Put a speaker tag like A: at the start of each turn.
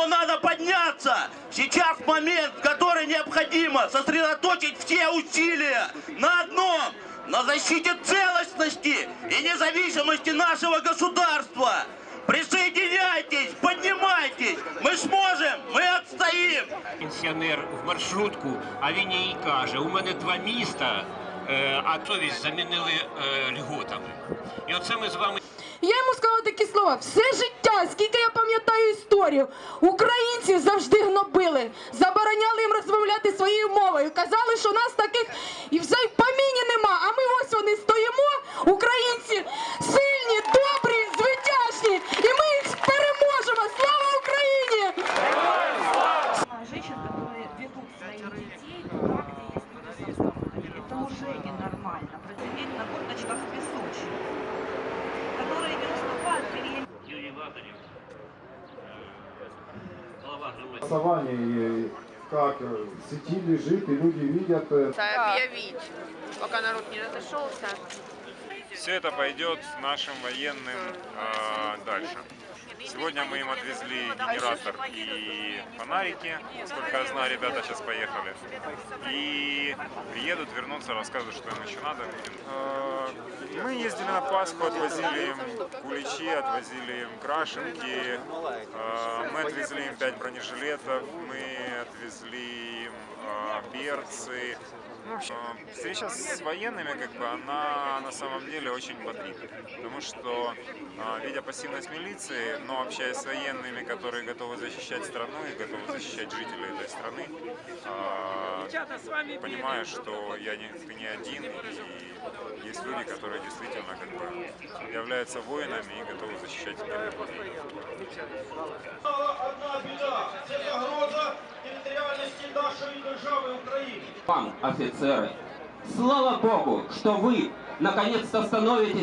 A: стоять, но надо подняться. Сейчас момент, в который необходимо сосредоточить все усилия на одном, на защите целостности и независимости нашего государства. Присоединяйтесь, поднимайтесь, мы сможем, мы отстоим.
B: Пенсіонер в маршрутку, а він їй каже: у мене два міста, е, а совість замінили е, льготами. І оце ми з вами.
C: Я йому сказала такі слова: все життя, скільки я пам'ятаю історію, українців завжди гнобили, забороняли їм розмовляти своєю мовою. Казали, що нас таких і вже й нема. А ми ось вони стоїмо, українці сильні, добрі, звитяжні, і ми їх переможемо. Слава Україні!
D: А женщин, которые ведут своих детей туда, где есть люди с собаками. Это уже ненормально. Просидеть на корточках в
E: голосование, и как э, в сети лежит, и люди видят. э,
F: объявить, пока народ не разошелся.
G: Все это пойдет нашим военным а, дальше. Сегодня мы им отвезли генератор и фонарики. Насколько я знаю, ребята сейчас поехали. И приедут, вернутся, расскажут, что им еще надо. Будем. Мы ездили на Пасху, отвозили им куличи, отвозили им крашенки. А, Мы отвезли им 5 бронежилетов, мы отвезли им берцы. Ну, встреча с военными, как бы, она на самом деле очень бодрит. Потому что, а, видя пассивность милиции, но общаясь с военными, которые готовы защищать страну и готовы защищать жителей этой страны, а, понимаешь, что я не, ты не один, и есть люди, которые действительно как бы, являются воинами и готовы защищать тебя.
H: Вам, офицеры, слава Богу, что вы наконец-то становитесь